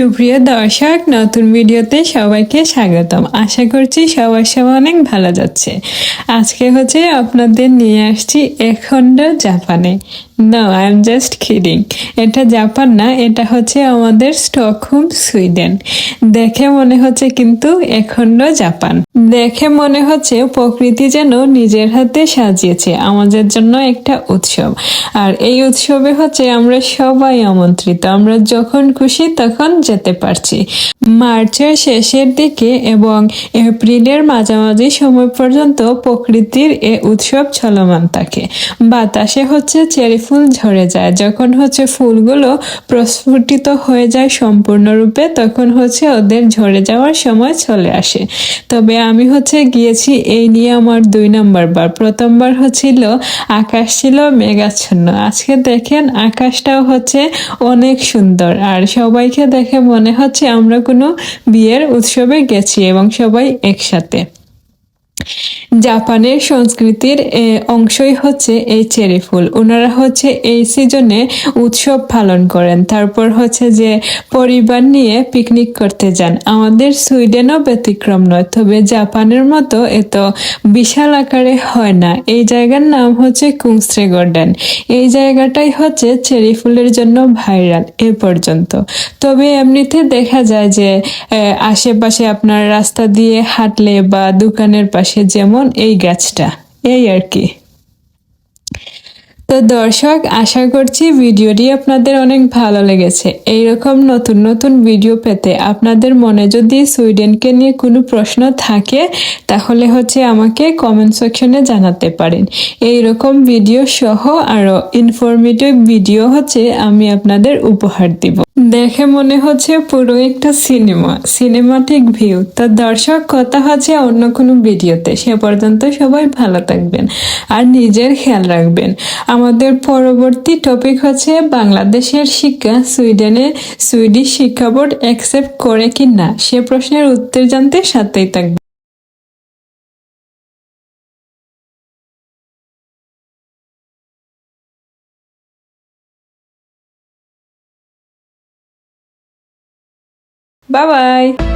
সুপ্রিয় দর্শক, নতুন ভিডিওতে সবাইকে স্বাগতম। আশা করছি সবার সবাই অনেক ভালো যাচ্ছে। আজকে হচ্ছে আপনাদের নিয়ে আসছি এখন্ড জাপানে। না আই এম জাস্ট খিডিং এটা জাপান না, এটা হচ্ছে আমাদের স্টকহোম, সুইডেন। দেখে মনে হচ্ছে কিন্তু এখন্ড জাপান। দেখে মনে হচ্ছে প্রকৃতি যেন নিজের হাতে সাজিয়েছে, আমাদের জন্য একটা উৎসব। আর এই উৎসবে হচ্ছে আমরা সবাই আমন্ত্রিত। আমরা যখন খুশি তখন যেতে পারছি। মার্চের শেষের দিকে এবং এপ্রিলের মাঝামাঝি সময় পর্যন্ত প্রকৃতির এ উৎসব চলমান থাকে। বাতাসে হচ্ছে চেরি ফুল ঝরে যায়। যখন হচ্ছে ফুলগুলো প্রস্ফুটিত হয়ে যায় সম্পূর্ণরূপে, তখন হচ্ছে ওদের ঝরে যাওয়ার সময় চলে আসে। তবে আমি হচ্ছে গিয়েছি, এই নিয়ে আমার দুই নম্বর বার প্রথমবার হচ্ছিল আকাশ ছিল মেঘাচ্ছন্ন। আজকে দেখেন আকাশটাও হচ্ছে অনেক সুন্দর। আর সবাইকে দেখে মনে হচ্ছে আমরা কোনো বিয়ের উৎসবে গেছি এবং সবাই একসাথে। জাপানের সংস্কৃতির অংশই হচ্ছে এই চেরি ফুল। ওনারা হচ্ছে এই সিজনে উৎসব পালন করেন। তারপর হচ্ছে যে পরিবার নিয়ে পিকনিক করতে যান। আমাদের সুইডেনও ব্যতিক্রম নয়, তবে জাপানের মতো এত বিশাল আকারে হয় না। এই জায়গার নাম হচ্ছে কুংস্ট্রে গার্ডেন। এই জায়গাটাই হচ্ছে চেরি ফুলের জন্য ভাইরাল এ পর্যন্ত। তবে এমনিতে দেখা যায় যে আশেপাশে আপনার রাস্তা দিয়ে হাঁটলে বা দোকানের পাশে যেমন এই গাছটা। এই আর কি। তো দর্শক, আশা করছি ভিডিওটি আপনাদের অনেক ভালো লেগেছে। এইরকম নতুন নতুন ভিডিও পেতে আপনাদের মনে যদি সুইডেনকে নিয়ে কোনো প্রশ্ন থাকে, তাহলে হচ্ছে আমাকে কমেন্ট সেকশনে জানাতে পারেন। এইরকম ভিডিও সহ আরও ইনফরমেটিভ ভিডিও হচ্ছে আমি আপনাদের উপহার দিব। দেখে মনে হচ্ছে পুরো একটা সিনেমা সিনেমাটিক ভিউ তো দর্শক, কথা হচ্ছে অন্য কোনো ভিডিওতে সে পর্যন্ত সবাই ভালো থাকবেন আর নিজের খেয়াল রাখবেন। আমাদের পরবর্তী টপিক হচ্ছে বাংলাদেশের শিক্ষা সুইডেনে সুইডিশ শিক্ষা বোর্ড অ্যাকসেপ্ট করে কি না সে প্রশ্নের উত্তর জানতে সাথেই থাকবে। Bye bye